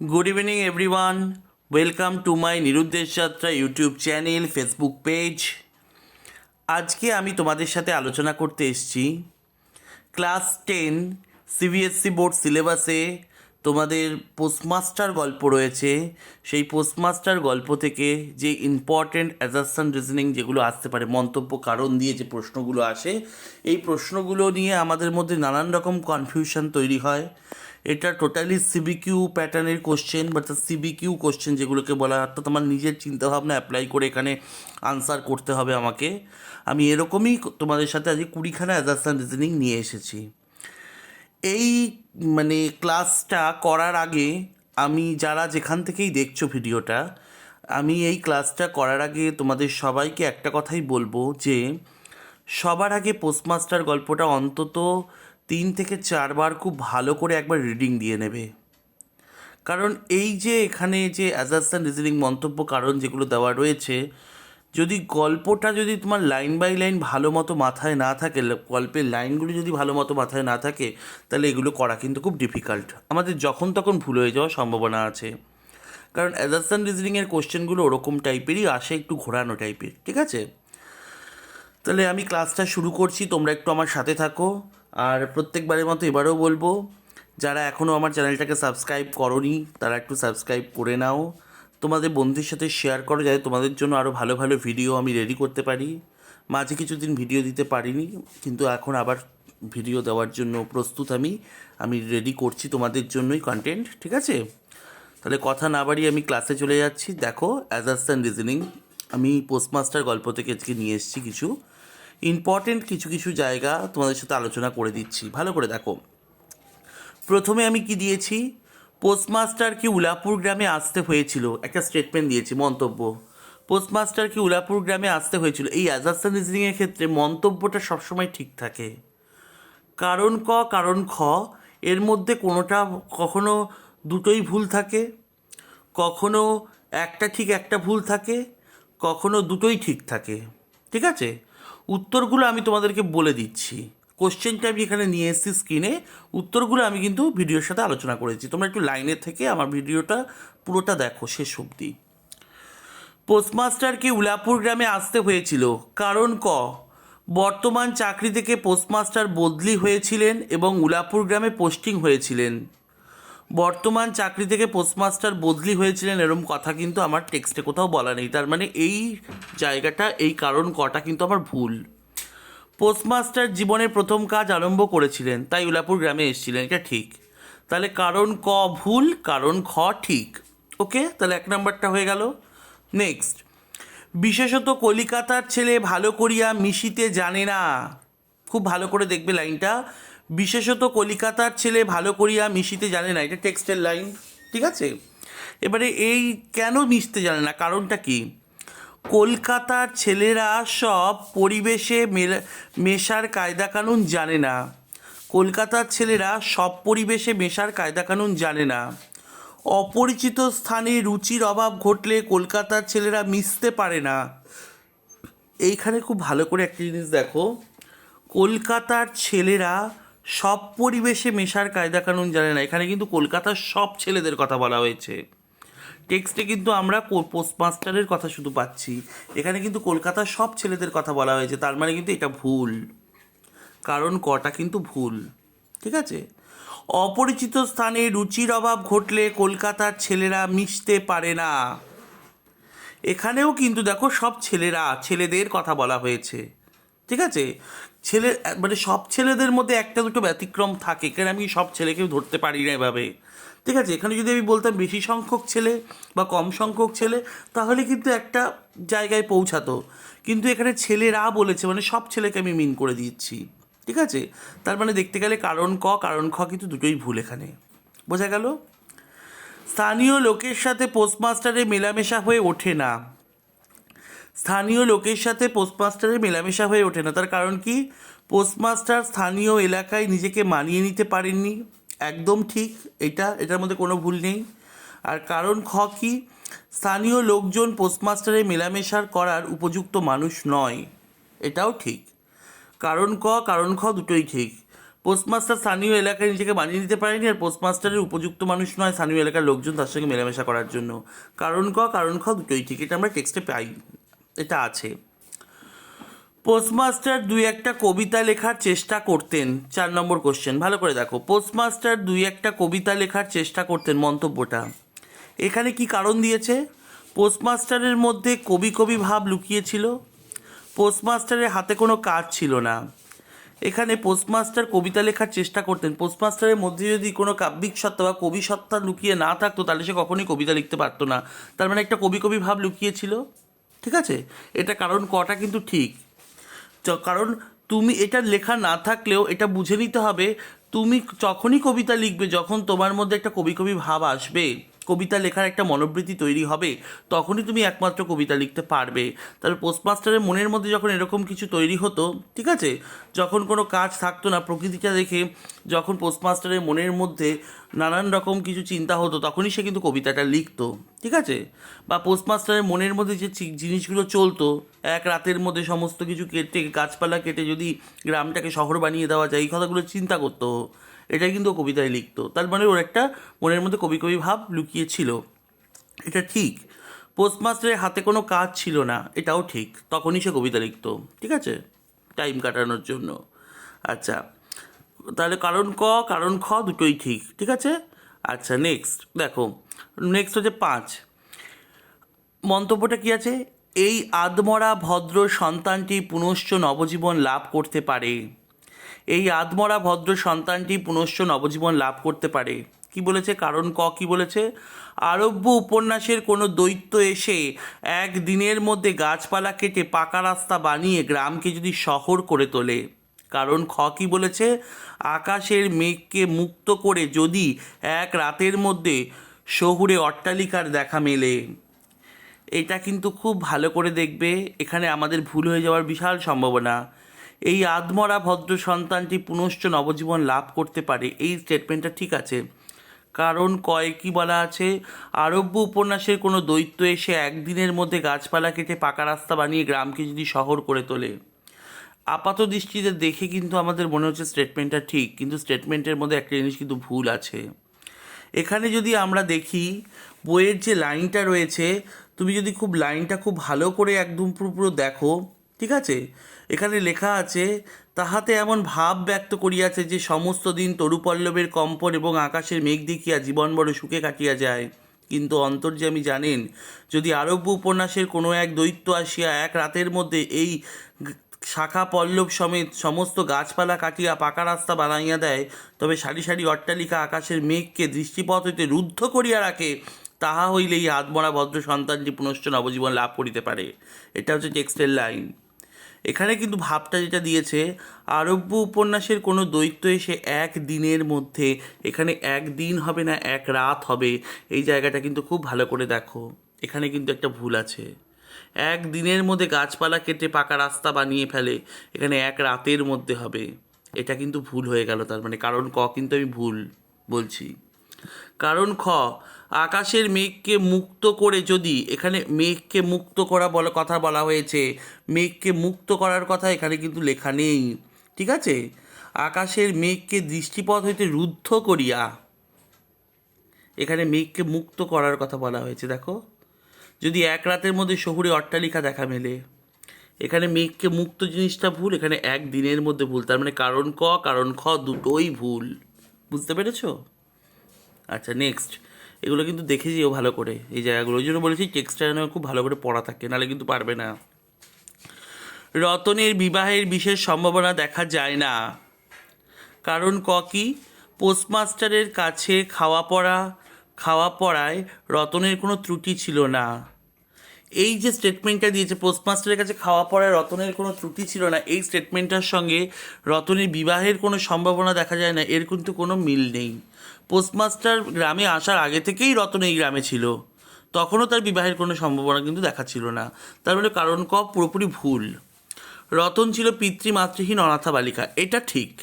Good evening everyone welcome to my নিরুদ্দেশ যাত্রা YouTube channel Facebook page আজকে আমি তোমাদের সাথে আলোচনা করতে এসেছি। ক্লাস টেন সিবিএসসি বোর্ড সিলেবাসে তোমাদের পোস্টমাস্টার গল্প রয়েছে। সেই পোস্টমাস্টার গল্প থেকে যে ইম্পর্ট্যান্ট অ্যাজারশন রিজনিং যেগুলো আসতে পারে, মন্তব্য কারণ দিয়ে যে প্রশ্নগুলো আসে, এই প্রশ্নগুলো নিয়ে আমাদের মধ্যে নানান রকম কনফিউশন তৈরি হয়। এটা টোটালি সিবিকিউ প্যাটার্নের কোশ্চেন বা সিবিকিউ কোশ্চেন যেগুলোকে বলা হয়, অর্থাৎ আমার নিজের চিন্তাভাবনা অ্যাপ্লাই করে এখানে আনসার করতে হবে আমাকে। আমি এরকমই তোমাদের সাথে আজকে কুড়িখানা অ্যাজারশন রিজনিং নিয়ে এসেছি। এই মানে ক্লাসটা করার আগে আমি যারা যেখান থেকেই দেখছ ভিডিওটা, আমি এই ক্লাসটা করার আগে তোমাদের সবাইকে একটা কথাই বলব যে, সবার আগে পোস্টমাস্টার গল্পটা অন্তত তিন থেকে চারবার খুব ভালো করে একবার রিডিং দিয়ে নেবে। কারণ এই যে এখানে যে অ্যাজারশন রিজনিং মন্তব্য কারণ যেগুলো দেওয়া রয়েছে, যদি গল্পটা যদি তোমার লাইন বাই লাইন ভালো মতো মাথায় না থাকে, গল্পের লাইনগুলো যদি ভালো মতো মাথায় না থাকে, তাহলে এগুলো করা কিন্তু খুব ডিফিকাল্ট আমাদের যখন তখন ভুল হয়ে যাওয়ার সম্ভাবনা আছে। কারণ অ্যাজারশন রিজনিংয়ের কোশ্চেনগুলো ওরকম টাইপেরই আসে একটু ঘোরানো টাইপের ঠিক আছে? তাহলে আমি ক্লাসটা শুরু করছি, তোমরা একটু আমার সাথে থাকো। আর প্রত্যেকবারের মতো এবারেও বলব, যারা এখনও আমার চ্যানেলটাকে সাবস্ক্রাইব করনি, তারা একটু সাবস্ক্রাইব করে নাও। তোমাদের বন্ধুদের সাথে শেয়ার করো, যাতে তোমাদের জন্য আরও ভালো ভালো ভিডিও আমি রেডি করতে পারি। মাঝে কিছুদিন ভিডিও দিতে পারিনি, কিন্তু এখন আবার ভিডিও দেওয়ার জন্য প্রস্তুত আমি। আমি রেডি করছি তোমাদের জন্যই কন্টেন্ট ঠিক আছে? তাহলে কথা না বাড়িয়ে আমি ক্লাসে চলে যাচ্ছি। দেখো অ্যাজারশন রিজনিং আমি পোস্টমাস্টার গল্প থেকে আজকে নিয়ে এসেছি কিছু। ইম্পর্টেন্ট কিছু কিছু জায়গা তোমাদের সাথে আলোচনা করে দিচ্ছি। ভালো করে দেখো। প্রথমে আমি কি দিয়েছি? পোস্টমাস্টার কি উলাপুর গ্রামে আসতে হয়েছিল। একটা স্টেটমেন্ট দিয়েছি, মন্তব্য। পোস্টমাস্টার কি উলাপুর গ্রামে আসতে হয়েছিল। এই অ্যাজারশন রিজনিংয়ের ক্ষেত্রে মন্তব্যটা সবসময় ঠিক থাকে। কারণ ক, কারণ খ, এর মধ্যে কোনোটা কখনো দুটোই ভুল থাকে। কখনো একটা ঠিক, একটা ভুল থাকে। কখনো দুটোই ঠিক থাকে। ঠিক আছে? উত্তরগুলো আমি তোমাদেরকে বলে দিচ্ছি। কোশ্চেনটা আমি এখানে নিয়ে এসেছি স্ক্রিনে উত্তরগুলো আমি কিন্তু ভিডিওর সাথে আলোচনা করেছি। তোমরা একটু লাইনের থেকে আমার ভিডিওটা পুরোটা দেখো শেষ অবধি। পোস্টমাস্টারকে উলাপুর গ্রামে আসতে হয়েছিল। কারণ ক? বর্তমান চাকরি থেকে পোস্টমাস্টার বদলি হয়েছিলেন এবং উলাপুর গ্রামে পোস্টিং হয়েছিলেন। বর্তমান চাকরি থেকে পোস্টমাস্টার বদলি হয়েছিলেন এরম কথা কিন্তু আমার টেক্সটে কোথাও বলা নেই। তার মানে এই জায়গাটা, এই কারণ কটা কিন্তু আমার ভুল। পোস্টমাস্টার জীবনের প্রথম কাজ আরম্ভ করেছিলেন, তাই উলাপুর গ্রামে এসেছিলেন, এটা ঠিক। তাহলে কারণ ক ভুল, কারণ খ ঠিক? ওকে, তাহলে এক নম্বরটা হয়ে গেল। নেক্সট বিশেষত কলিকাতার ছেলে ভালো করিয়া মিশিতে জানে না। খুব ভালো করে দেখবে লাইনটা। বিশেষত কলিকাতার ছেলে ভালো করিয়া মিশিতে জানে না, এটা টেক্সটের লাইন ঠিক আছে? এবারে এই কেন মিশতে জানে না? কারণটা কি? কলকাতার ছেলেরা সব পরিবেশে মেশার কায়দা কানুন জানে না। কলকাতার ছেলেরা সব পরিবেশে মেশার কায়দা কানুন জানে না। অপরিচিত স্থানে রুচির অভাব ঘটলে কলকাতার ছেলেরা মিশতে পারে না। এইখানে খুব ভালো করে একটা জিনিস দেখো। কলকাতার ছেলেরা সব পরিবেশে মেশার কায়দা কানুন জানে না। এখানে কিন্তু কলকাতার সব ছেলেদের কথা বলা হয়েছে। টেক্সটে কিন্তু আমরা পোস্টমাস্টারের কথা শুধু পাচ্ছি। এখানে কিন্তু কলকাতার সব ছেলেদের কথা বলা হয়েছে। তার মানে কিন্তু এটা ভুল। কারণ কটা কিন্তু ভুল। ঠিক আছে? অপরিচিত স্থানে রুচির অভাব ঘটলে কলকাতার ছেলেরা মিশতে পারে না। এখানেও কিন্তু দেখো সব ছেলেরা, ছেলেদের কথা বলা হয়েছে। ঠিক আছে? ছেলে মানে সব ছেলেদের মধ্যে একটা দুটো ব্যতিক্রম থাকে এখানে আমি সব ছেলেকেও ধরতে পারি না এভাবে। ঠিক আছে, এখানে যদি আমি বলতাম বেশি সংখ্যক ছেলে বা কম সংখ্যক ছেলে, তাহলে কিন্তু একটা জায়গায় পৌঁছাতো। কিন্তু এখানে ছেলেরা বলেছে মানে সব ছেলেকে আমি মিন করে দিচ্ছি। ঠিক আছে? তার মানে দেখতে গেলে কারণ ক, কারণ খ কিন্তু দুটোই ভুল এখানে। বোঝা গেল? স্থানীয় লোকের সাথে পোস্টমাস্টারের মেলামেশা হয়ে ওঠে না। স্থানীয় লোকের সাথে পোস্টমাস্টারের মেলামেশা হয়ে ওঠে না। তার কারণ কি? পোস্টমাস্টার স্থানীয় এলাকায় নিজেকে মানিয়ে নিতে পারেননি। একদম ঠিক, এটা, এটার মধ্যে কোনো ভুল নেই। আর কারণ খ কি? স্থানীয় লোকজন পোস্টমাস্টারের মেলামেশার করার উপযুক্ত মানুষ নয়। এটাও ঠিক। কারণ ক, কারণ খ দুটোই ঠিক। পোস্টমাস্টার স্থানীয় এলাকায় নিজেকে মানিয়ে নিতে পারেনি আর পোস্টমাস্টারের উপযুক্ত মানুষ নয় স্থানীয় এলাকার লোকজন তার সঙ্গে মেলামেশা করার জন্য। কারণ ক, কারণ খ দুটোই ঠিক, এটা আমরা টেক্সটে পাই এটা আছে। পোস্টমাস্টার দুই একটা কবিতা লেখার চেষ্টা করতেন। চার নম্বর কোশ্চেন ভালো করে দেখো। পোস্টমাস্টার দুই একটা কবিতা লেখার চেষ্টা করতেন মন্তব্যটা। এখানে কি কারণ দিয়েছে? পোস্টমাস্টারের মধ্যে কবি কবি ভাব লুকিয়েছিল। পোস্টমাস্টারের হাতে কোনো কাজ ছিল না। এখানে পোস্টমাস্টার কবিতা লেখার চেষ্টা করতেন। পোস্টমাস্টারের মধ্যে যদি কোনো কাব্যিক সত্তা বা কবি সত্তা লুকিয়ে না থাকতো, তাহলে সে কখনোই কবিতা লিখতে পারতো না। তার মানে একটা কবি কবি ভাব লুকিয়েছিল। ঠিক আছে? এটা কারণ কটা কিন্তু ঠিক। কারণ তুমি এটা লেখা না থাকলেও এটা বুঝে নিতে হবে, তুমি যখনই কবিতা লিখবে, যখন তোমার মধ্যে একটা কবি কবি ভাব আসবে, কবিতা লেখার একটা মনোবৃত্তি তৈরি হবে, তখনই তুমি একমাত্র কবিতা লিখতে পারবে। তাহলে পোস্টমাস্টারের মনের মধ্যে যখন এরকম কিছু তৈরি হতো, ঠিক আছে? যখন কোনো কাজ থাকতো না প্রকৃতিটা দেখে যখন পোস্টমাস্টারের মনের মধ্যে নানান রকম কিছু চিন্তা হতো, তখনই সে কিন্তু কবিতাটা লিখতো, ঠিক আছে? বা পোস্টমাস্টারের মনের মধ্যে যে জিনিসগুলো চলতো, এক রাতের মধ্যে সমস্ত কিছু কেটে, গাছপালা কেটে যদি গ্রামটাকে শহর বানিয়ে দেওয়া যায়, এই কথাগুলো চিন্তা করতো। এটাই কিন্তু কবিতায় লিখতো। তার মানে ওর একটা মনের মধ্যে কবি কবি ভাব লুকিয়ে ছিল। এটা ঠিক। পোস্টমাস্টারের হাতে কোনো কাজ ছিল না, এটাও ঠিক। তখনই সে কবিতা লিখতো, ঠিক আছে? টাইম কাটানোর জন্য। আচ্ছা তাহলে কারণ ক, কারণ খ দুটোই ঠিক ঠিক আছে? আচ্ছা নেক্সট দেখো নেক্সট হচ্ছে পাঁচ। মন্তব্যটা কি আছে? এই আদমরা ভদ্র সন্তানটি পুনশ্চ নবজীবন লাভ করতে পারে। এই আদমরা ভদ্র সন্তানটি পুনশ্চ নবজীবন লাভ করতে পারে। কি বলেছে? কারণ ক কি বলেছে? আরব্য উপন্যাসের কোনো দৈত্য এসে এক দিনের মধ্যে গাছপালা কেটে পাকা রাস্তা বানিয়ে গ্রামকে যদি শহর করে তোলে। কারণ খ কি বলেছে? আকাশের মেঘকে মুক্ত করে যদি এক রাতের মধ্যে শহুরে অট্টালিকার দেখা মেলে। এটা কিন্তু খুব ভালো করে দেখবে, এখানে আমাদের ভুল হয়ে যাওয়ার বিশাল সম্ভাবনা। এই আদমরা ভদ্র সন্তানটি পুনশ্চ নবজীবন লাভ করতে পারে, এই স্টেটমেন্টটা ঠিক আছে। কারণ কয় কি বলা আছে? আরব্য উপন্যাসের কোনো দৈত্য এসে একদিনের মধ্যে গাছপালা কেটে পাকা রাস্তা বানিয়ে গ্রামকে যদি শহর করে তোলে। আপাত দৃষ্টিতে দেখে কিন্তু আমাদের মনে হচ্ছে স্টেটমেন্টটা ঠিক, কিন্তু স্টেটমেন্টের মধ্যে একটা জিনিস কিন্তু ভুল আছে। এখানে যদি আমরা দেখি, বইয়ের যে লাইনটা রয়েছে, তুমি যদি খুব লাইনটা খুব ভালো করে একদম পুরো পুরো দেখো, ঠিক আছে? এখানে লেখা আছে, তাহাতে এমন ভাব ব্যক্ত করিয়াছে যে সমস্ত দিন তরুপল্লবের কম্পন এবং আকাশের মেঘ দেখিয়া জীবন বড় সুখে কাটিয়া যায়। কিন্তু অন্তর্যামী জানেন, যদি আরব্য উপন্যাসের কোনো এক দৈত্য আসিয়া এক রাতের মধ্যে এই শাখা পল্লব সমেত সমস্ত গাছপালা কাটিয়া পাকা রাস্তা বানাইয়া দেয়, তবে সারি সারি অট্টালিকা আকাশের মেঘকে দৃষ্টিপথ হইতে রুদ্ধ করিয়া রাখে, তাহা হইলেই আদমরা ভদ্র সন্তানটি পুনশ্চ নবজীবন লাভ করিতে পারে। এটা হচ্ছে টেক্সটের লাইন। এখানে কিন্তু ভাবটা যেটা দিয়েছে, আরব্য উপন্যাসের কোনো দৈত্য এসে এক দিনের মধ্যে, এখানে এক দিন হবে না, এক রাত হবে, এই জায়গাটা কিন্তু খুব ভালো করে দেখো। এখানে কিন্তু একটা ভুল আছে। এক দিনের মধ্যে গাছপালা কেটে পাকা রাস্তা বানিয়ে ফেলে। এখানে এক রাতের মধ্যে হবে। এটা কিন্তু ভুল হয়ে গেল তার মানে কারণ ক কিন্তু আমি ভুল বলছি। কারণ খ, আকাশের মেঘকে মুক্ত করে যদি এখানে মেঘকে মুক্ত করা বলা, কথা বলা হয়েছে। মেঘকে মুক্ত করার কথা এখানে কিন্তু লেখা নেই। ঠিক আছে? আকাশের মেঘকে দৃষ্টিপথ হইতে রুদ্ধ করিয়া এখানে মেঘকে মুক্ত করার কথা বলা হয়েছে। দেখো যদি এক রাতের মধ্যে শহুরে অট্টালিকা দেখা মেলে। এখানে মেঘকে মুক্ত জিনিসটা ভুল, এখানে এক দিনের মধ্যে ভুল। তার মানে কারণ ক, কারণ খ দুটোই ভুল। বুঝতে পেরেছ? আচ্ছা নেক্সট এগুলো কিন্তু দেখে যেও ভালো করে, এই জায়গাগুলো। ওই জন্য বলেছি টেক্সটটা যেন খুব ভালো করে পড়া থাকে, নাহলে কিন্তু পারবে না। রতনের বিবাহের বিশেষ সম্ভাবনা দেখা যায় না। কারণ ক কি? পোস্টমাস্টারের কাছে খাওয়া পড়া, খাওয়া পড়ায় রতনের কোনো ত্রুটি ছিল না। এই যে স্টেটমেন্টটা দিয়েছে পোস্টমাস্টারের কাছে খাওয়া পড়ায় রতনের কোনো ত্রুটি ছিল না, এই স্টেটমেন্টটার সঙ্গে রতনের বিবাহের কোনো সম্ভাবনা দেখা যায় না, এর কিন্তু কোনো মিল নেই। পোস্টমাস্টার গ্রামে আসার আগে থেকেই রতন এই গ্রামে ছিল। তখনও তার বিবাহের কোনো সম্ভাবনা কিন্তু দেখা ছিল না। তার মানে কারণ ক, পুরোপুরি ভুল। রতন ছিল পিতৃ পিতৃমাতৃহীন অনাথা বালিকা, এটা ঠিক।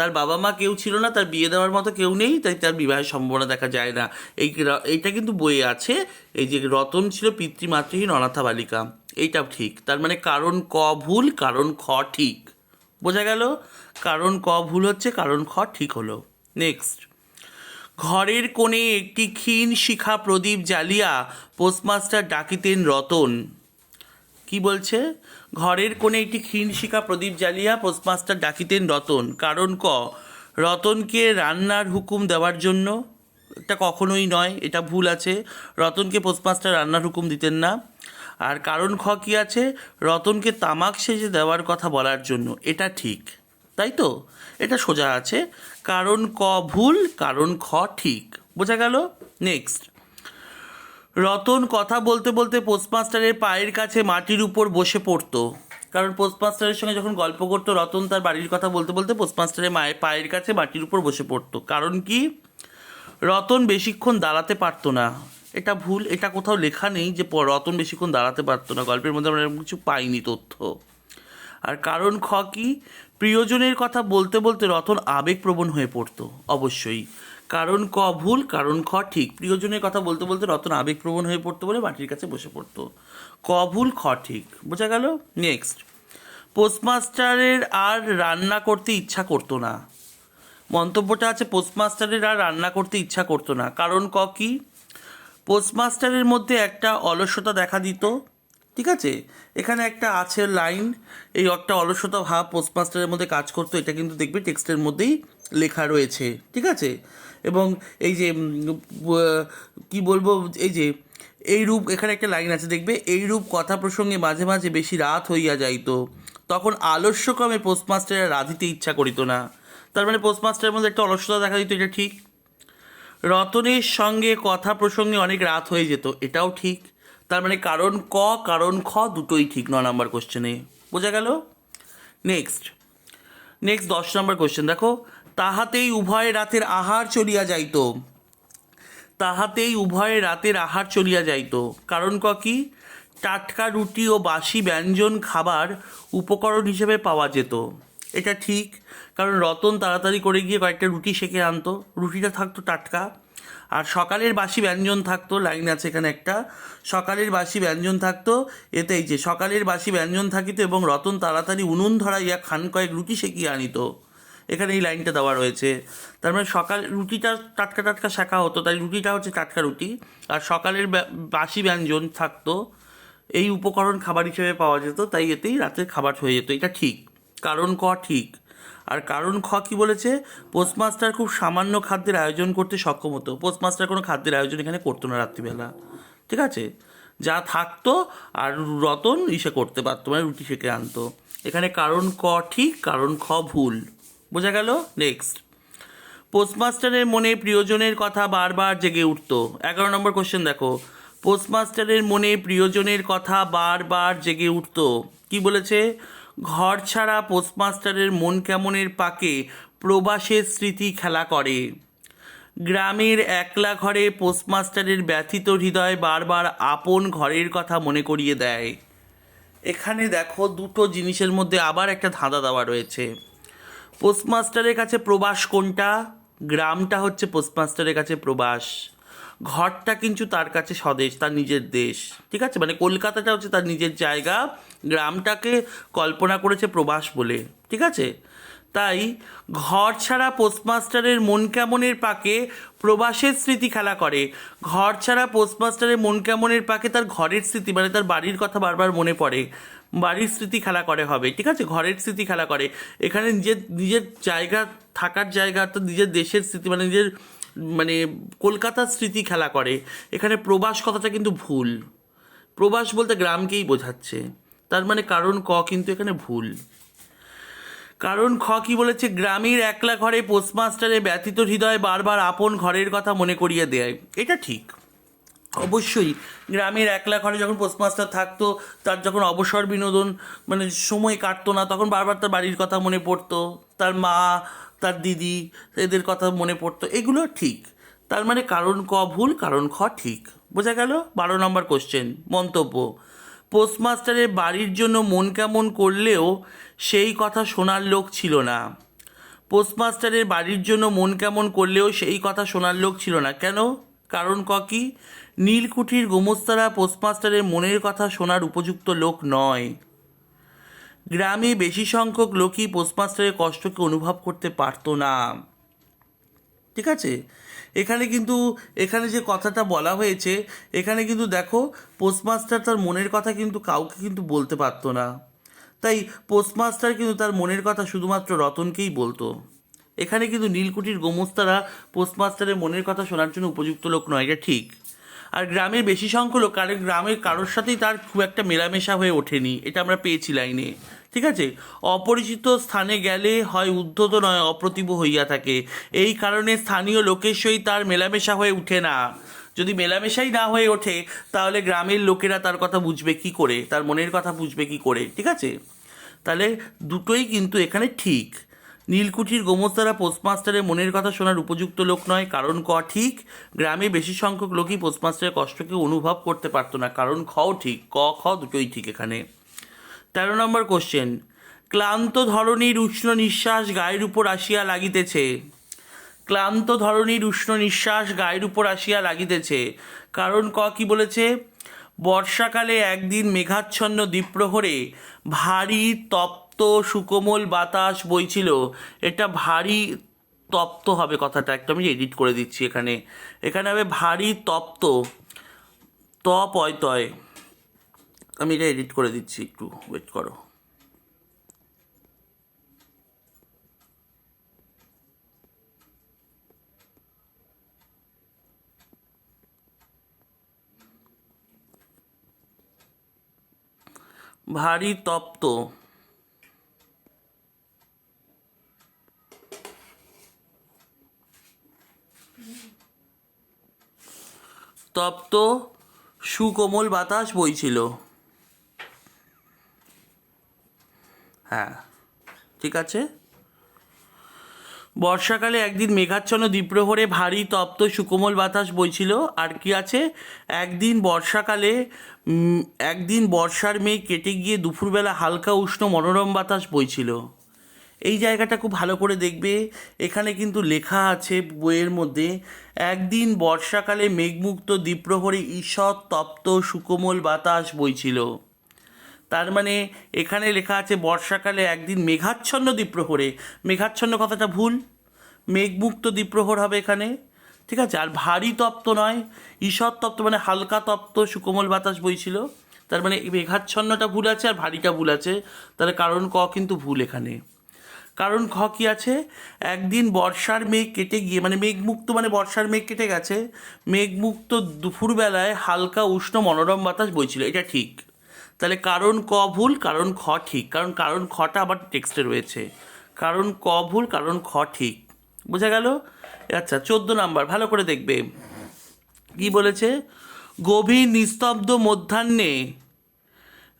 তার বাবা মা কেউ ছিল না, তার বিয়ে দেওয়ার মতো কেউ নেই, তাই তার বিবাহের সম্ভাবনা দেখা যায় না। এই এইটা কিন্তু বইয়ে আছে, এই যে রতন ছিল পিতৃমাতৃহীন অনাথা বালিকা এইটা ঠিক। তার মানে কারণ ক ভুল, কারণ খ ঠিক। বোঝা গেল? কারণ ক ভুল হচ্ছে, কারণ খ ঠিক হলো। নেক্সট ঘরের কোণে একটি ক্ষীণ শিখা প্রদীপ জ্বালিয়া পোস্টমাস্টার ডাকিতেন রতন। কি বলছে? ঘরের কোণে একটি ক্ষীণ শিখা প্রদীপ জ্বালিয়া পোস্টমাস্টার ডাকিতেন রতন। কারণ ক? রতনকে রান্নার হুকুম দেওয়ার জন্য? এটা কখনোই নয়, এটা ভুল আছে। রতনকে পোস্টমাস্টার রান্নার হুকুম দিতেন না। আর কারণ খ কি আছে? রতনকে তামাক সেজে দেওয়ার কথা বলার জন্য। এটা ঠিক। তাই তো? এটা সোজা আছে। কারণ ক ভুল, কারণ খ ঠিক। বোঝা গেল? নেক্সট রতন কথা বলতে বলতে পোস্টমাস্টারের পায়ের কাছে মাটির উপর বসে পড়তো। কারণ পোস্টমাস্টারের সঙ্গে যখন গল্প করতো, রতন তার বাড়ির কথা বলতে বলতে পোস্টমাস্টারের মায়ের পায়ের কাছে মাটির উপর বসে পড়তো। কারণ কি? রতন বেশিক্ষণ দাঁড়াতে পারতো না। এটা ভুল, এটা কোথাও লেখা নেই যে রতন বেশিক্ষণ দাঁড়াতে পারতো না। গল্পের মধ্যে আমরা কিছু পাইনি তথ্য। আর কারণ খ কি? প্রিয়জনের কথা বলতে বলতে রতন আবেগপ্রবণ হয়ে পড়তো, অবশ্যই। কারণ ক ভুল, কারণ খ ঠিক। প্রিয়জনের কথা বলতে বলতে রতন আবেগপ্রবণ হয়ে পড়তো বলে মাটির কাছে বসে পড়তো। ক ভুল, খ ঠিক। বোঝা গেল? নেক্সট পোস্টমাস্টারের আর রান্না করতে ইচ্ছা করতো না। মন্তব্যটা আছে পোস্টমাস্টারের আর রান্না করতে ইচ্ছা করতো না। কারণ ক কি? পোস্টমাস্টারের মধ্যে একটা অলসতা দেখা দিত। ঠিক আছে? এখানে একটা আছে লাইন, এই একটা অলসতা ভাব পোস্টমাস্টারের মধ্যে কাজ করতো, এটা কিন্তু দেখবে টেক্সটের মধ্যেই লেখা রয়েছে। ঠিক আছে? এবং এই যে কি বলব, এই যে, এই রূপ, এখানে একটা লাইন আছে, দেখবে, এই রূপ কথা প্রসঙ্গে মাঝে মাঝে বেশি রাত হইয়া যাইত। তখন আলস্যক্রমে পোস্টমাস্টারের রাঁধিতে ইচ্ছা করিত না। তার মানে পোস্টমাস্টারের মধ্যে একটা অলসতা দেখা দিত, এটা ঠিক। রতনের সঙ্গে কথা প্রসঙ্গে অনেক রাত হয়ে যেত, এটাও ঠিক। তার মানে কারণ ক, কারণ খ দুটোই ঠিক, ন নাম্বার কোশ্চেনে বোঝা গেল? নেক্সট নেক্সট দশ নম্বর কোশ্চেন দেখো। তাহাতেই উভয় রাতের আহার চলিয়া যাইত। তাহাতেই উভয় রাতের আহার চলিয়া যাইত। কারণ ক কি? টাটকা রুটি ও বাসি ব্যঞ্জন খাবার উপকরণ হিসেবে পাওয়া যেত। এটা ঠিক, কারণ রতন তাড়াতাড়ি করে গিয়ে কয়েকটা রুটি সেকে আনতো। রুটিটা থাকতো টাটকা। আর সকালের বাসি ব্যঞ্জন থাকতো, লাইন আছে এখানে একটা। সকালের বাসি ব্যঞ্জন থাকতো এতেই যে সকালের বাসি ব্যঞ্জন থাকিত এবং রতন তাড়াতাড়ি উনুন ধরাইয়া খান কয়েক রুটি সেকিয়ে আনিত। এখানে এই লাইনটা দেওয়া রয়েছে। তার মানে সকাল, রুটিটা টাটকা টাটকা শাখা হতো, তাই রুটিটা হচ্ছে টাটকা রুটি। আর সকালের বাসি ব্যঞ্জন থাকতো, এই উপকরণ খাবার হিসেবে পাওয়া যেত, তাই এতেই রাতের খাবার হয়ে যেত। এটা ঠিক। কারণ ক ঠিক। আর কারণ খ কি বলেছে? পোস্টমাস্টার খুব সামান্য খাদ্যের আয়োজন করতে সক্ষম হতো। পোস্টমাস্টার কোনো খাদ্যের আয়োজন এখানে করতো না রাত্রিবেলা। ঠিক আছে? যা থাকতো আর রতন ইসে করতে পারতো মানে রুটি সেকে আনতো। এখানে কারণ ক ঠিক, কারণ খ ভুল। বোঝা গেল? নেক্সট পোস্টমাস্টারের মনে প্রিয়জনের কথা বারবার জেগে উঠতো। এগারো নম্বর কোশ্চেন দেখো। পোস্টমাস্টারের মনে প্রিয়জনের কথা বারবার জেগে উঠতো। কি বলেছে? ঘর ছাড়া পোস্টমাস্টারের মন কেমনের পাকে? প্রবাসের স্মৃতি খেলা করে। গ্রামের একলা ঘরে পোস্টমাস্টারের ব্যথিত হৃদয় বারবার আপন ঘরের কথা মনে করিয়ে দেয়। এখানে দেখো দুটো জিনিসের মধ্যে আবার একটা ধাঁধা দেওয়া রয়েছে। পোস্টমাস্টারের কাছে প্রবাস কোনটা? গ্রামটা হচ্ছে পোস্টমাস্টারের কাছে প্রবাস। ঘরটা কিন্তু তার কাছে স্বদেশ, তার নিজের দেশ। ঠিক আছে? মানে কলকাতাটা হচ্ছে তার নিজের জায়গা। গ্রামটাকে কল্পনা করেছে প্রবাস বলে। ঠিক আছে? তাই ঘর ছাড়া পোস্টমাস্টারের মন কেমনের পাকে প্রবাসের স্মৃতি খেলা করে। ঘর ছাড়া পোস্টমাস্টারের মন কেমনের পাকে তার ঘরের স্মৃতি মানে তার বাড়ির কথা বারবার মনে পড়ে। বাড়ির স্মৃতি খেলা করে হবে, ঠিক আছে? ঘরের স্মৃতি খেলা করে। এখানে নিজের নিজের জায়গা থাকার জায়গা তো নিজের দেশের স্মৃতি মানে নিজের মানে কলকাতার স্মৃতি খেলা করে। এখানে প্রবাস কথাটা কিন্তু ভুল। প্রবাস বলতে গ্রামকেই বোঝাচ্ছে। তার মানে কারণ ক কিন্তু এখানে ভুল। কারণ খ কি বলেছে? গ্রামের একলা ঘরে পোস্টমাস্টারে ব্যথিত হৃদয় বারবার আপন ঘরের কথা মনে করিয়ে দেয়। এটা ঠিক। অবশ্যই। গ্রামের একলা ঘরে যখন পোস্টমাস্টার থাকতো, তার যখন অবসর বিনোদন মানে সময় কাটতো না, তখন বারবার তার বাড়ির কথা মনে পড়তো। তার মা, তার দিদি, এদের কথা মনে পড়তো। এগুলো ঠিক। তার মানে কারণ ক ভুল, কারণ খ ঠিক। বোঝা গেল? বারো নম্বর কোশ্চেন মন্তব্য। পোস্টমাস্টারের বাড়ির জন্য মন কেমন করলেও সেই কথা শোনার লোক ছিল না। পোস্টমাস্টারের বাড়ির জন্য মন কেমন করলেও সেই কথা শোনার লোক ছিল না। কেন? কারণ ক কি? নীলকুঠির গোমস্তারা পোস্টমাস্টারের মনের কথা শোনার উপযুক্ত লোক নয়। গ্রামে বেশি সংখ্যক লোকই পোস্টমাস্টারের কষ্টকে অনুভব করতে পারতো না। ঠিক আছে? এখানে কিন্তু, এখানে যে কথাটা বলা হয়েছে, এখানে কিন্তু দেখো, পোস্টমাস্টার তার মনের কথা কিন্তু কাউকে কিন্তু বলতে পারতো না। তাই পোস্টমাস্টার কিন্তু তার মনের কথা শুধুমাত্র রতনকেই বলতো। এখানে কিন্তু নীলকুঠির গোমস্তারা পোস্টমাস্টারের মনের কথা শোনার জন্য উপযুক্ত লোক নয়, এটা ঠিক। আর গ্রামের বেশি সংখ্যক কারণ গ্রামের কারোর সাথেই তার খুব একটা মেলামেশা হয়ে ওঠেনি। এটা আমরা পেয়েছি লাইনে। ঠিক আছে? অপরিচিত স্থানে গেলে হয় উদ্ধত নয়, অপ্রতিভ হইয়া থাকে। এই কারণে স্থানীয় লোকের সহিত তার মেলামেশা হয়ে ওঠে না। যদি মেলামেশাই না হয়ে ওঠে, তাহলে গ্রামের লোকেরা তার কথা বুঝবে কি করে? তার মনের কথা বুঝবে কি করে? ঠিক আছে? তাহলে দুটোই কিন্তু এখানে ঠিক। নীলকুঠির গোমস্তারা পোস্টমাস্টারের মনের কথা শোনার উপযুক্ত লোক নয়, কারণ ক ঠিক, গ্রামে বেশি সংখ্যক লোকই পোস্টমাস্টারের কষ্টকে অনুভব করতে পারতো না, কারণ খও ঠিক, ক, খ দুটোই ঠিক এখানে। তেরো নম্বর কোশ্চেন ক্লান্ত ধরনীর উষ্ণ নিঃশ্বাস গায়ের উপর আসিয়া লাগিতেছে। ক্লান্ত ধরনীর উষ্ণ নিঃশ্বাস গায়ের উপর আসিয়া লাগিতেছে, কারণ ক কি বলেছে? বর্ষাকালে একদিন মেঘাচ্ছন্ন দ্বীপ্রহরে ভারী তপ্ত সুকোমল বাতাস বইছিল। এটা ভারী তপ্ত হবে কথাটা। একটু আমি এডিট করে দিচ্ছি এখানে। এখানে হবে ভারী তপ্ত। তপ অয় তয়। আমি এটা এডিট করে দিচ্ছি একটু। ওয়েট করো। ভারী তপ্ত। তপ্ত সুকোমল বাতাস বইছিল। হ্যাঁ ঠিক আছে? বর্ষাকালে একদিন মেঘাচ্ছন্ন দ্বীপ্রহরে ভারী তপ্ত সুকোমল বাতাস বইছিল। আর কি আছে? একদিন বর্ষাকালে একদিন বর্ষার মেঘ কেটে গিয়ে দুপুরবেলা হালকা উষ্ণ মনোরম বাতাস বইছিল। এই জায়গাটা খুব ভালো করে দেখবে। এখানে কিন্তু লেখা আছে বইয়ের মধ্যে, একদিন বর্ষাকালে মেঘমুক্ত দ্বীপ্রহরে ঈষৎ তপ্ত সুকোমল বাতাস বইছিল। তার মানে এখানে লেখা আছে, বর্ষাকালে একদিন মেঘাচ্ছন্ন দ্বীপ্রহরে মেঘাচ্ছন্ন কথাটা ভুল। মেঘমুক্ত দ্বীপ্রহর হবে এখানে। ঠিক আছে? আর ভারী তপ্ত নয়, ঈষৎ তপ্ত মানে হালকা তপ্ত সুকোমল বাতাস বইছিল। তার মানে মেঘাচ্ছন্নটা ভুল আছে আর ভারীটা ভুল আছে। তাহলে কারণ ক কিন্তু ভুল এখানে। কারণ খ কি আছে? একদিন বর্ষার মেঘ কেটে গিয়ে মানে মেঘমুক্ত মানে বর্ষার মেঘ কেটে গেছে। মেঘমুক্ত দুপুরবেলায় হালকা উষ্ণ মনোরম বাতাস বইছিল, এটা ঠিক। তাহলে কারণ ক ভুল, কারণ খ ঠিক। কারণ কারণ খটা আবার টেক্সটে রয়েছে। কারণ ক ভুল, কারণ খ ঠিক। বোঝা গেল? আচ্ছা চোদ্দ নাম্বার, ভালো করে দেখবে। কি বলেছে? গভীর নিস্তব্ধ মধ্যাহ্নে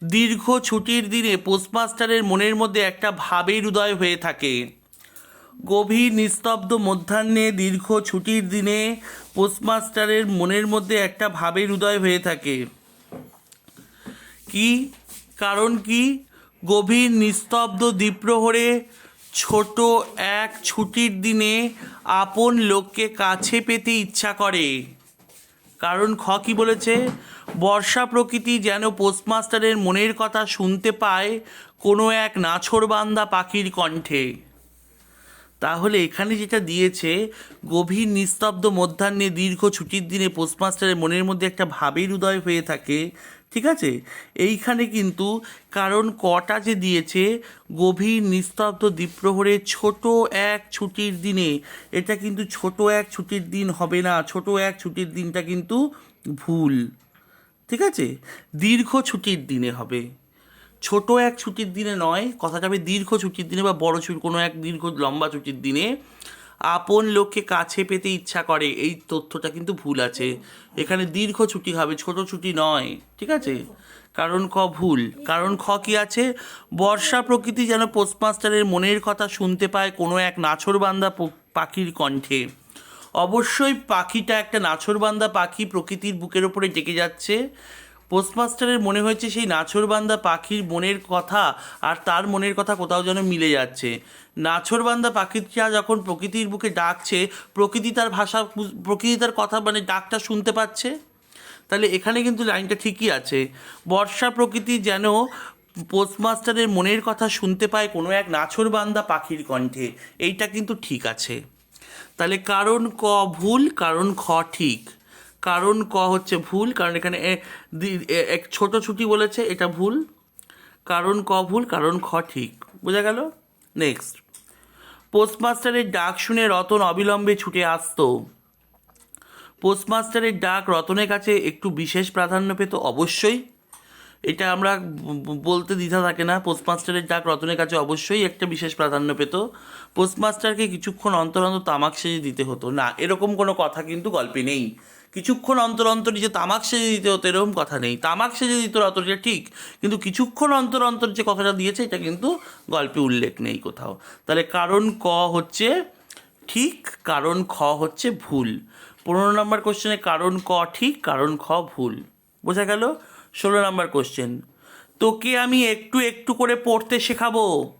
দীর্ঘ ছুটির দিনে পোস্টমাস্টারের মনের মধ্যে একটা ভাবের উদয় হয়ে থাকে। গভীর নিস্তব্ধ মধ্যাহ্নে দীর্ঘ ছুটির দিনে পোস্টমাস্টারের মনের মধ্যে একটা ভাবের উদয় হয়ে থাকে। কি? কারণ কি? গভীর নিস্তব্ধ দ্বীপ্রহরে ছোট এক ছুটির দিনে আপন লোককে কাছে পেতে ইচ্ছা করে। কারণ খ কি বলেছে? বর্ষা প্রকৃতি যেন পোস্টমাস্টারের মনের কথা শুনতে পায় কোনো এক নাছোড়বান্দা পাখির কণ্ঠে। তাহলে এখানে যেটা দিয়েছে, গভীর নিস্তব্ধ মধ্যাহ্নে দীর্ঘ ছুটির দিনে পোস্টমাস্টারের মনের মধ্যে একটা ভাবের উদয় হয়ে থাকে, ঠিক আছে? এইখানে কিন্তু কারণ কটা যে দিয়েছে, গভীর নিস্তব্ধ দ্বীপ্রহরে ছোট এক ছুটির দিনে। এটা কিন্তু ছোট এক ছুটির দিন হবে না, ছোট এক ছুটির দিনটা কিন্তু ভুল। ঠিক আছে? দীর্ঘ ছুটির দিনে হবে। ছোট এক ছুটির দিনে নয়, কথাটা হবে দীর্ঘ ছুটির দিনে বা বড় ছুটি কোনো এক দীর্ঘ লম্বা ছুটির দিনে। আপন লোককে কাছে পেতে ইচ্ছা করে, এই তথ্যটা কিন্তু ভুল আছে। এখানে দীর্ঘ ছুটি হবে, ছোট ছুটি নয়, ঠিক আছে? কারণ খ ভুল। কারণ খ কি আছে? বর্ষা প্রকৃতি যেন পোস্টমাস্টারের মনের কথা শুনতে পায় কোনো এক নাছোড়বান্দা প- পাখির কণ্ঠে। অবশ্যই পাখিটা একটা নাছোড়বান্দা পাখি প্রকৃতির বুকের ওপরে ডেকে যাচ্ছে। পোস্টমাস্টারের মনে হয়েছে সেই নাছোড়বান্দা পাখির মনের কথা আর তার মনের কথা কোথাও যেন মিলে যাচ্ছে। নাছোড়বান্দা পাখিটা যখন প্রকৃতির বুকে ডাকছে, প্রকৃতি তার ভাষা প্রকৃতি তার কথা মানে ডাকটা শুনতে পাচ্ছে। তাহলে এখানে কিন্তু লাইনটা ঠিকই আছে। বর্ষা প্রকৃতি যেন পোস্টমাস্টারের মনের কথা শুনতে পায় কোনো এক নাছরবান্দা পাখির কণ্ঠে। এইটা কিন্তু ঠিক আছে। তাহলে কারণ ক ভুল, কারণ খ ঠিক। কারণ ক হচ্ছে ভুল, কারণ এখানে এক ছোট ছুটি বলেছে, এটা ভুল। কারণ ক ভুল, কারণ খ ঠিক। বোঝা গেল? নেক্সট পোস্টমাস্টারের ডাক শুনে রতন অবিলম্বে ছুটে আসতো। পোস্টমাস্টারের ডাক রতনের কাছে একটু বিশেষ প্রাধান্য পেত অবশ্যই। এটা আমরা বলতে দ্বিধা থাকে না। পোস্টমাস্টারের ডাক রতনের কাছে অবশ্যই একটা বিশেষ প্রাধান্য পেত। পোস্টমাস্টারকে কিছুক্ষণ অন্তর অন্তর তামাক সেজে দিতে হতো। না, এরকম কোনো কথা কিন্তু গল্পে নেই। কিছুক্ষণ অন্তর অন্তর যে তামাক সেজে দিতে হতো, এরকম কথা নেই। তামাক সেজে দিত রতন, এটা ঠিক। কিন্তু কিছুক্ষণ অন্তর অন্তর যে কথাটা দিয়েছে, এটা কিন্তু গল্পে উল্লেখ নেই কোথাও। তাহলে কারণ ক হচ্ছে ঠিক, কারণ খ হচ্ছে ভুল। পনেরো নম্বর কোশ্চেনে কারণ ক ঠিক, কারণ খ ভুল। বোঝা গেল? ষোলো নম্বর কোশ্চেন তোকে আমি একটু একটু করে পড়তে শেখাবো।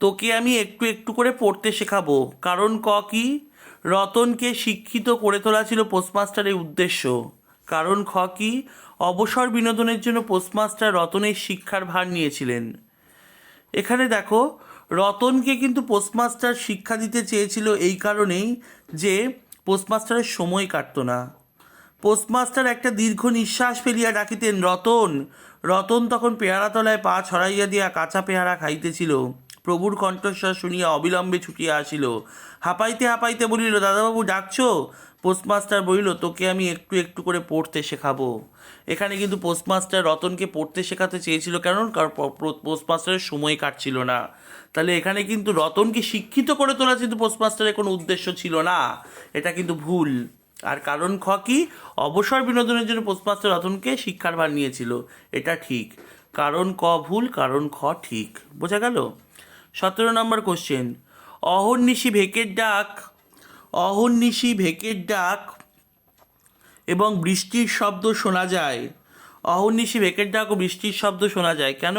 তোকে আমি একটু একটু করে পড়তে শেখাবো। কারণ ক কি? রতনকে শিক্ষিত করে তোলা ছিল পোস্টমাস্টারের উদ্দেশ্য। কারণ খ কি? অবসর বিনোদনের জন্য পোস্টমাস্টার রতনের শিক্ষার ভার নিয়েছিলেন। এখানে দেখো, রতনকে কিন্তু পোস্টমাস্টার শিক্ষা দিতে চেয়েছিল এই কারণেই যে পোস্টমাস্টারের সময় কাটতো না। পোস্টমাস্টার একটা দীর্ঘ নিঃশ্বাস ফেলিয়া ডাকিতেন, রতন রতন তখন পেয়ারা তলায় পা ছড়াইয়া দিয়া কাঁচা পেয়ারা খাইতেছিল। প্রভুর কণ্ঠস্বর শুনিয়া অবিলম্বে ছুটিয়া আসিল। হাঁপাইতে হাঁপাইতে বলিল, দাদাবাবু, ডাকছো? পোস্টমাস্টার বলিল, তোকে আমি একটু একটু করে পড়তে শেখাবো। এখানে কিন্তু পোস্টমাস্টার রতনকে পড়তে শেখাতে চেয়েছিল কারণ কারণ পোস্টমাস্টারের সময় কাটছিল না। তাহলে এখানে কিন্তু রতনকে শিক্ষিত করে তোলা কিন্তু পোস্টমাস্টারের কোনো উদ্দেশ্য ছিল না। এটা কিন্তু ভুল। আর কারণ খ কি? অবসর বিনোদনের জন্য পোস্টমাস্টার রতনকে শিক্ষার ভার নিয়েছিল। এটা ঠিক। কারণ ক ভুল, কারণ খ ঠিক। বোঝা গেল? সতেরো নম্বর কোশ্চেন অহর্নিশি ভেকের ডাক, অহর্নিশি ভেকের ডাক এবং বৃষ্টির শব্দ শোনা যায়। অহর্নিশি ভেকের ডাক ও বৃষ্টির শব্দ শোনা যায়। কেন?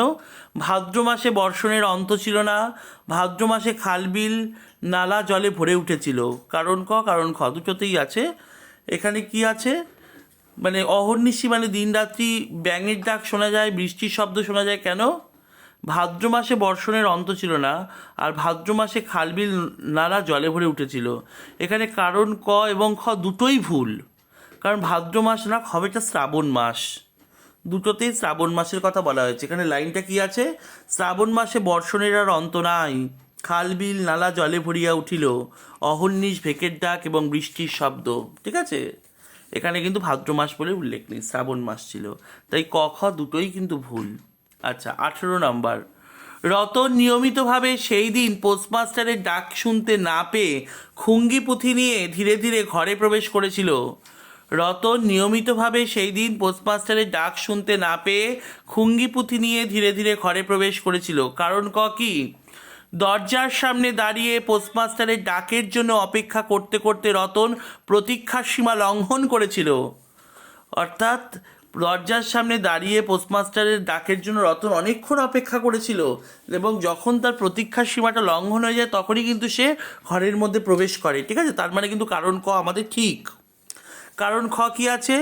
ভাদ্র মাসে বর্ষণের অন্ত ছিল না, ভাদ্র মাসে খালবিল নালা জলে ভরে উঠেছিল। কারণ ক, কারণ খ দুটোতেই আছে। এখানে কি আছে? মানে অহর্নিশি মানে দিনরাত্রি ব্যাঙের ডাক শোনা যায়, বৃষ্টির শব্দ শোনা যায়। কেন? ভাদ্র মাসে বর্ষণের অন্ত ছিল না, আর ভাদ্র মাসে খালবিল নালা জলে ভরে উঠেছিল। এখানে কারণ ক এবং খ দুটোই ভুল। কারণ ভাদ্র মাস না হবেটা শ্রাবণ মাস। দুটোতেই শ্রাবণ মাসের কথা বলা হয়েছে। এখানে লাইনটা কি আছে? শ্রাবণ মাসে বর্ষণের আর অন্ত নাই। খালবিল নালা জলে ভরিয়া উঠিল। অহর্নিশ ভেকের ডাক এবং বৃষ্টির শব্দ। ঠিক আছে? এখানে কিন্তু ভাদ্র মাস বলে উল্লেখ নেই, শ্রাবণ মাস ছিল। তাই ক, খ দুটোই কিন্তু ভুল। আচ্ছা আঠেরো নম্বর। রতন নিয়মিতভাবে সেই দিন পোস্টমাস্টারের ডাক শুনতে না পেয়ে খুঙ্গি পুঁথি নিয়ে ধীরে ধীরে ঘরে প্রবেশ করেছিল। রতন নিয়মিতভাবে সেই দিন পোস্টমাস্টারের ডাক শুনতে না পেয়ে খুঙ্গি পুঁথি নিয়ে ধীরে ধীরে ঘরে প্রবেশ করেছিল। কারণ ক কি? দরজার সামনে দাঁড়িয়ে পোস্টমাস্টারের ডাকের জন্য অপেক্ষা করতে করতে রতন প্রতীক্ষার সীমা লঙ্ঘন করেছিল। অর্থাৎ দরজার সামনে দাঁড়িয়ে পোস্টমাস্টারের ডাকের জন্য রতন অনেকক্ষণ অপেক্ষা করেছিল এবং যখন তার প্রতীক্ষার সীমাটা লঙ্ঘন হয়ে যায় তখনই কিন্তু সে ঘরের মধ্যে প্রবেশ করে। ঠিক আছে? তার মানে কিন্তু কারণ ক আমাদের ঠিক। কারণ খ কি আছে?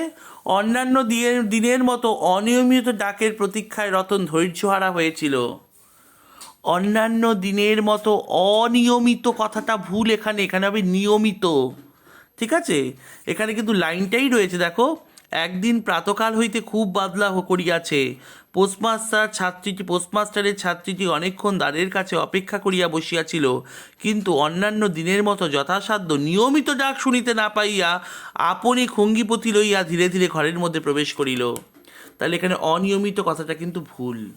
অন্যান্য দিনের দিনের মতো অনিয়মিত ডাকের প্রতীক্ষায় রতন ধৈর্য হারা হয়েছিল। অন্যান্য দিনের মতো অনিয়মিত কথাটা ভুল এখানে এখানে হবে নিয়মিত। ঠিক আছে? এখানে কিন্তু লাইনটাই রয়েছে, দেখো। একদিন প্রাতকাল হইতে খুব বাদলা করিয়াছে। পোস্টমাস্টার, ছাত্রীটি, পোস্টমাস্টারের ছাত্রীটি অনেকক্ষণ দ্বারের কাছে অপেক্ষা করিয়া বসিয়াছিল। কিন্তু অন্যান্য দিনের মতো যথাসাধ্য নিয়মিত ডাক শুনিতে না পাইয়া আপনি খুঙ্গিপতি লইয়া ধীরে ধীরে ঘরের মধ্যে প্রবেশ করিল। তাহলে এখানে অনিয়মিত কথাটা কিন্তু ভুল।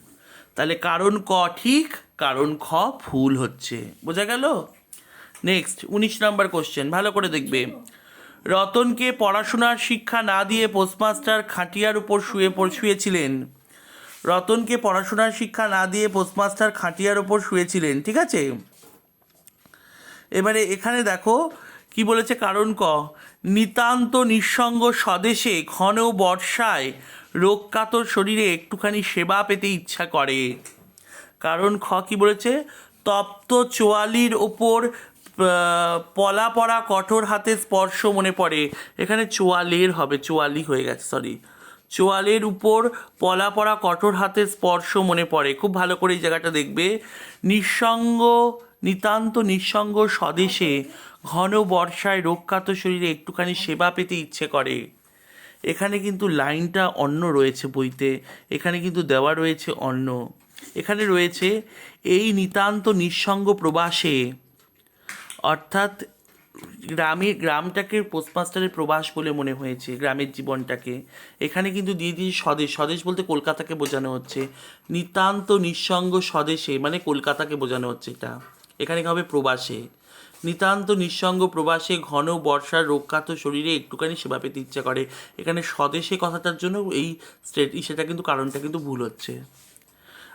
তাহলে কারণ ক ঠিক, কারণ খ ভুল হচ্ছে। বোঝা গেল? নেক্সট উনিশ নম্বর কোশ্চেন ভালো করে দেখবে। রতনকে পড়াশোনার শিক্ষা না দিয়ে পোস্টমাস্টার খাটিয়ার উপর শুয়ে শুয়েছিলেন। রতনকে পড়াশোনার শিক্ষা না দিয়ে পোস্টমাস্টার খাটিয়ার ওপর শুয়েছিলেন, ঠিক আছে? এবারে এখানে দেখো, কি বলেছে কারণ ক? নিতান্ত নিঃসঙ্গ স্বদেশে ঘন বর্ষায় রোগকাতর শরীরে একটুখানি সেবা পেতে ইচ্ছা করে। কারণ খ কি বলেছে? তপ্ত চোয়ালির ওপর পলা পড়া কঠোর হাতে স্পর্শ মনে পড়ে। এখানে চোয়ালের হবে, চোয়ালি হয়ে গেছে সরি চোয়ালের উপর পলা পড়া কঠোর হাতের স্পর্শ মনে পড়ে। খুব ভালো করে এই জায়গাটা দেখবে। নিঃসঙ্গ, নিতান্ত নিঃসঙ্গ স্বদেশে ঘন বর্ষায় রক্ষাত শরীরে একটুখানি সেবা পেতে ইচ্ছে করে। এখানে কিন্তু লাইনটা অন্য রয়েছে বইতে। এখানে কিন্তু দেওয়া রয়েছে অন্য এখানে রয়েছে, এই নিতান্ত নিঃসঙ্গ প্রবাসে, অর্থাৎ গ্রামে, গ্রামটাকে পোস্টমাস্টারের প্রবাস বলে মনে হয়েছে, গ্রামের জীবনটাকে। এখানে কিন্তু দিয়ে দিয়ে স্বদেশ স্বদেশ বলতে কলকাতাকে বোঝানো হচ্ছে। নিতান্ত নিঃসঙ্গ স্বদেশে মানে কলকাতাকে বোঝানো হচ্ছে এটা। এখানে হবে প্রবাসে। নিতান্ত নিঃসঙ্গ প্রবাসে ঘন বর্ষার রক্ষাত শরীরে একটুখানি সেবা পেতে ইচ্ছা করে। এখানে স্বদেশে কথাটার জন্য এই স্টেট, সেটা কিন্তু কারণটা কিন্তু ভুল হচ্ছে।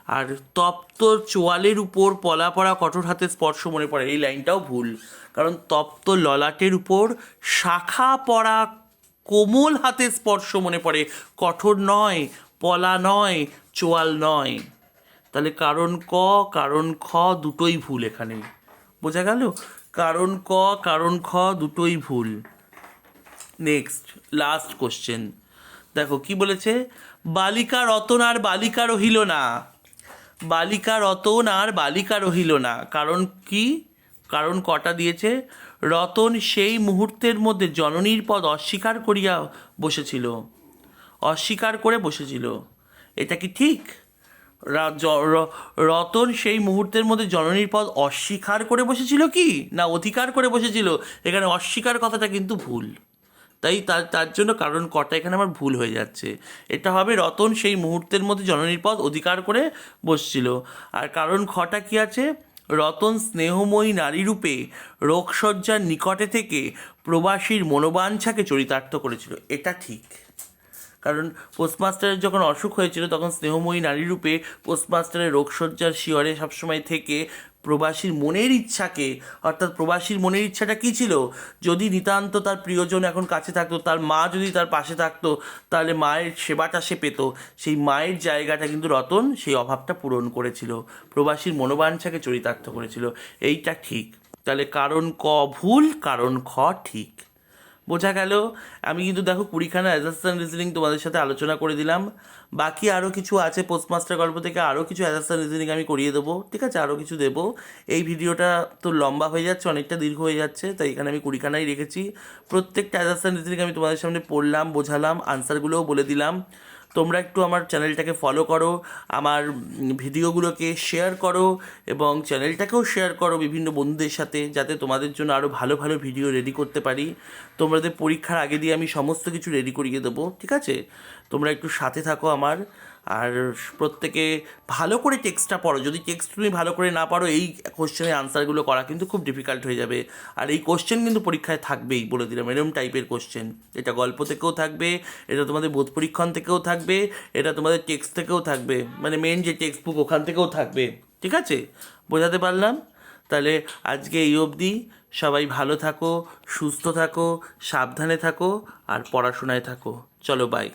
আর তপ্ত চোয়ালের উপর পলা পড়া কঠোর হাতে স্পর্শ মনে পড়ে। এই লাইনটাও ভুল। কারণ তপ্ত ললাটের উপর শাখা পড়া কোমল হাতে স্পর্শ মনে পড়ে। কঠোর নয়, পলা নয়, চোয়াল নয়। তাহলে কারণ ক, কারণ খ দুটোই ভুল এখানে। বোঝা গেল? কারণ ক, কারণ খ দুটোই ভুল। নেক্সট লাস্ট কোশ্চেন দেখো, কি বলেছে? বালিকা রতন আর বালিকা রহিল না। বালিকা রতন আর বালিকা রহিল না। কারণ কি? কারণ কটা দিয়েছে? রতন সেই মুহূর্তের মধ্যে জননীর পদ অস্বীকার করিয়া বসেছিল। অস্বীকার করে বসেছিল। এটা কি ঠিক? রতন সেই মুহূর্তের মধ্যে জননীর পদ অস্বীকার করে বসেছিল কি? না অধিকার করে বসেছিল? এখানে অস্বীকার কথাটা কিন্তু ভুল। তাই তার তার জন্য কারণ কটা এখানে আমার ভুল হয়ে যাচ্ছে। এটা হবে রতন সেই মুহূর্তের মধ্যে জননীর পদ অধিকার করে বসছিল। আর কারণ খটা কি আছে? রতন স্নেহময়ী নারীরূপে রোগসজ্জার নিকটে থেকে প্রবাসীর মনোবাঞ্ছাকে চরিতার্থ করেছিল। এটা ঠিক। কারণ পোস্টমাস্টারের যখন অসুখ হয়েছিল, তখন স্নেহময়ী নারীরূপে পোস্টমাস্টারের রোগসজ্জার শিয়রে সবসময় থেকে প্রবাসীর মনের ইচ্ছাকে, অর্থাৎ প্রবাসীর মনের ইচ্ছাটা কী ছিল? যদি নিতান্ত তার প্রিয়জন এখন কাছে থাকতো, তার মা যদি তার পাশে থাকতো, তাহলে মায়ের সেবাটা সে পেত। সেই মায়ের জায়গাটা কিন্তু রতন সেই অভাবটা পূরণ করেছিল। প্রবাসীর মনোবাঞ্ছাকে চরিতার্থ করেছিল। এইটা ঠিক। তাহলে কারণ ক ভুল, কারণ খ ঠিক। বোঝা গেল। আমি কিন্তু দেখো কুড়িখানা অ্যাজাস্টান রিজনিং তোমাদের সাথে আলোচনা করে দিলাম। বাকি আরও কিছু আছে পোস্টমাস্টার গল্প থেকে আরও কিছু অ্যাজাস্টান রিজনিং আমি করিয়ে দেবো। ঠিক আছে আরও কিছু দেবো। এই ভিডিওটা তো লম্বা হয়ে যাচ্ছে, অনেকটা দীর্ঘ হয়ে যাচ্ছে, তাই এখানে আমি কুড়িখানাই রেখেছি। প্রত্যেকটা অ্যাজাস্টান রিজনিং আমি তোমাদের সামনে পড়লাম, বোঝালাম আনসারগুলোও বলে দিলাম। তোমরা একটু আমার চ্যানেলটাকে ফলো করো, আমার ভিডিওগুলোকে শেয়ার করো এবং চ্যানেলটাকেও শেয়ার করো বিভিন্ন বন্ধুদের সাথে, যাতে তোমাদের জন্য আরও ভালো ভালো ভিডিও রেডি করতে পারি। তোমাদের পরীক্ষার আগে দিয়ে আমি সমস্ত কিছু রেডি করিয়ে দেবো, ঠিক আছে? তোমরা একটু সাথে থাকো আমার। আর প্রত্যেকে ভালো করে টেক্সটটা পড়ো। যদি টেক্সট তুমি ভালো করে না পারো, এই কোশ্চেনের আনসারগুলো করা কিন্তু খুব ডিফিকাল্ট হয়ে যাবে। আর এই কোশ্চেন কিন্তু পরীক্ষায় থাকবেই বলে দিলাম এরকম টাইপের কোশ্চেন এটা গল্প থেকেও থাকবে, এটা তোমাদের বোধ পরীক্ষণ থেকেও থাকবে, এটা তোমাদের টেক্সট থেকেও থাকবে মানে মেন যে টেক্সট বুক ওখান থেকেও থাকবে। ঠিক আছে? বোঝাতে পারলাম? তাহলে আজকে এই অবধি। সবাই ভালো থাকো, সুস্থ থাকো, সাবধানে থাকো, আর পড়াশোনায় থাকো। চলো বাই